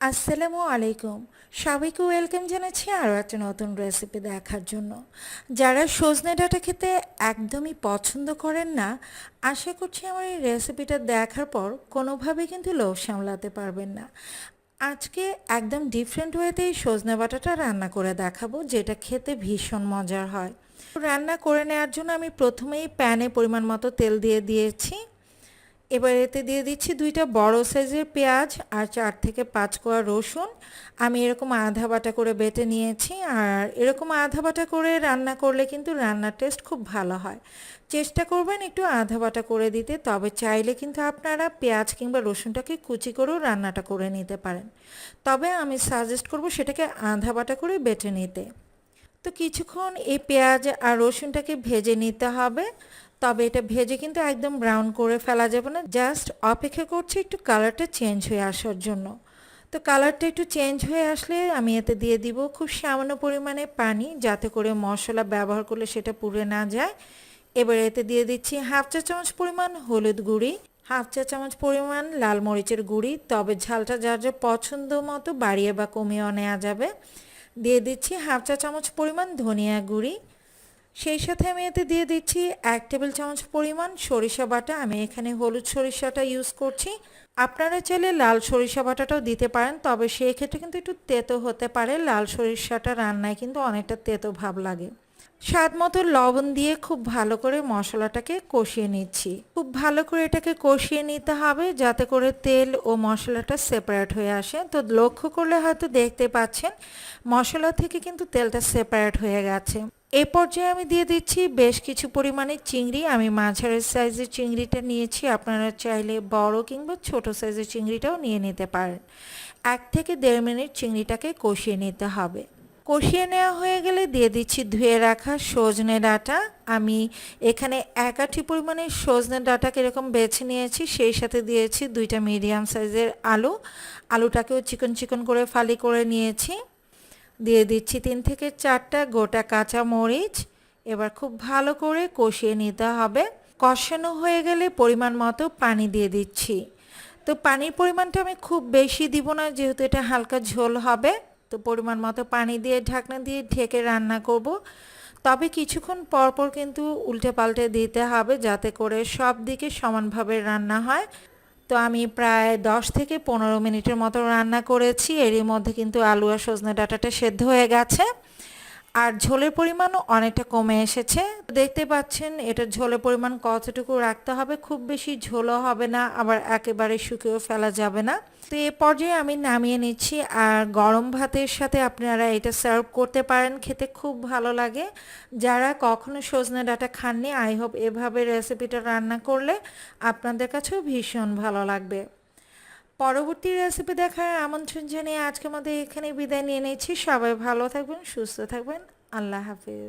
আসসালামু আলাইকুম। সবাইকে ওয়েলকাম জানাচ্ছি আরও একটা নতুন রেসিপি দেখার জন্য। যারা সজনে ডাঁটা খেতে একদমই পছন্দ করেন না, আশা করছি আমার এই রেসিপিটা দেখার পর কোনোভাবে কিন্তু লোভ সামলাতে পারবেন না। আজকে একদম ডিফারেন্ট ওয়েতে এই সজনে বাটাটা রান্না করে দেখাবো, যেটা খেতে ভীষণ মজার হয়। রান্না করে নেওয়ার জন্য আমি প্রথমেই প্যানে পরিমাণ মতো তেল দিয়ে দিয়েছি। এবার এতে দিয়ে দিচ্ছি দুইটা বড় সাইজের পেঁয়াজ আর চার থেকে পাঁচ কোয়া রসুন। আমি এরকম আধা বাটা করে বেটে নিয়েছি আর এরকম আধা বাটা করে রান্না করলে কিন্তু রান্নার টেস্ট খুব ভালো হয়। চেষ্টা করবেন একটু আধা বাটা করে দিতে, তবে চাইলে কিন্তু আপনারা পেঁয়াজ কিংবা রসুনটাকে কুচি করেও রান্নাটা করে নিতে পারেন। তবে আমি সাজেস্ট করব সেটাকে আধা বাটা করে বেটে নিতে। তো কিছুক্ষণ এই পেঁয়াজ আর রসুনটাকে ভেজে নিতে হবে। তবে এটা ভেজে কিন্তু একদম ব্রাউন করে ফেলা যাবে না। জাস্ট অপেক্ষা করছি একটু কালারটা চেঞ্জ হয়ে আসার জন্য। তো কালারটা একটু চেঞ্জ হয়ে আসলে আমি এতে দিয়ে দিব খুব সামান্য পরিমাণে পানি যাতে করে মশলা ব্যবহার করলে সেটা পুড়ে না যায়। এবার এতে দিয়ে দিচ্ছি হাফ চা চামচ পরিমাণ হলুদ গুঁড়ি হাফ চা চামচ পরিমাণ লাল মরিচের গুঁড়ি, তবে ঝালটা যার যার পছন্দ মতো বাড়িয়ে বা কমিয়েও নেওয়া যাবে। দিয়ে দিচ্ছি হাফ চা চামচ পরিমাণ ধনিয়া গুঁড়ি সেই সাথে আমি এতে দিয়ে দিচ্ছি এক টেবিল চামচ পরিমাণ সরিষা বাটা। আমি এখানে হলুদ সরিষাটা ইউজ করছি। আপনারা চাইলে লাল সরিষা বাটাটাও দিতে পারেন, তবে সেই ক্ষেত্রে কিন্তু একটু তেতো হতে পারে। লাল সরিষাটা রান্নায় কিন্তু অনেকটা তেতো ভাব লাগে। স্বাদ মতো লবণ দিয়ে খুব ভালো করে মশলাটাকে কষিয়ে নিচ্ছি। খুব ভালো করে এটাকে কষিয়ে নিতে হবে, যাতে করে তেল ও মশলাটা সেপারেট হয়ে আসে। তো লক্ষ্য করলে হয়তো দেখতে পাচ্ছেন, মশলা থেকে কিন্তু তেলটা সেপারেট হয়ে গেছে। এ পর্যায়ে আমি দিয়ে দিচ্ছি বেশ কিছু পরিমাণে চিংড়ি। আমি মাঝারের সাইজের চিংড়িটা নিয়েছি। আপনারা চাইলে বড় কিংবা ছোট সাইজের চিংড়িটাও নিয়ে নিতে পারেন। এক থেকে দেড় মিনিট চিংড়িটাকে কষিয়ে নিতে হবে। কষিয়ে নেওয়া হয়ে গেলে দিয়ে দিচ্ছি ধুয়ে রাখা সজনে ডাঁটা। আমি এখানে এক পরিমাণে সজনে ডাঁটাকে এরকম বেছে নিয়েছি। সেই সাথে দিয়েছি দুইটা মিডিয়াম সাইজের আলু। আলুটাকেও চিকন চিকন করে ফালি করে নিয়েছি। দিয়ে দিচ্ছি তিন থেকে চারটা গোটা কাঁচা মরিচ এবার খুব ভালো করে কষিয়ে নিতে হবে। কষানো হয়ে গেলে পরিমাণ মতো পানি দিয়ে দিচ্ছি। তো পানির পরিমাণটা আমি খুব বেশি দিব না, যেহেতু এটা হালকা ঝোল হবে। তো পরিমাণ মতো পানি দিয়ে ঢাকনা দিয়ে ঢেকে রান্না করব। তবে কিছুক্ষণ পর পর কিন্তু উল্টে পাল্টে দিতে হবে, যাতে করে সব দিকে সমানভাবে রান্না হয়। তো আমি প্রায় দশ থেকে পনেরো মিনিটের মতো রান্না করেছি। এরই মধ্যে কিন্তু আলু আর সজনে ডাটাটা সেদ্ধ হয়ে গেছে। আর ঝোলের পরিমাণও অনেকটা কমে এসেছে। দেখতে পাচ্ছেন, এটা ঝোলের পরিমাণ কতটুকু রাখতে হবে, খুব বেশি ঝোলও হবে না, আবার একেবারে শুকিয়েও ফেলা যাবে না। তো এ পর্যায়ে আমি নামিয়ে নিচ্ছি, আর গরম ভাতের সাথে আপনারা এটা সার্ভ করতে পারেন, খেতে খুব ভালো লাগে। যারা কখনো সজনে ডাটা খাননি, আই হোপ এভাবে রেসিপিটা রান্না করলে আপনাদের কাছেও ভীষণ ভালো লাগবে। পরবর্তী রেসিপি দেখার আমন্ত্রণ জানিয়ে আজকে আমাদের এখানে বিদায় নিয়ে নিচ্ছি। সবাই ভালো থাকবেন, সুস্থ থাকবেন। আল্লাহ হাফিজ।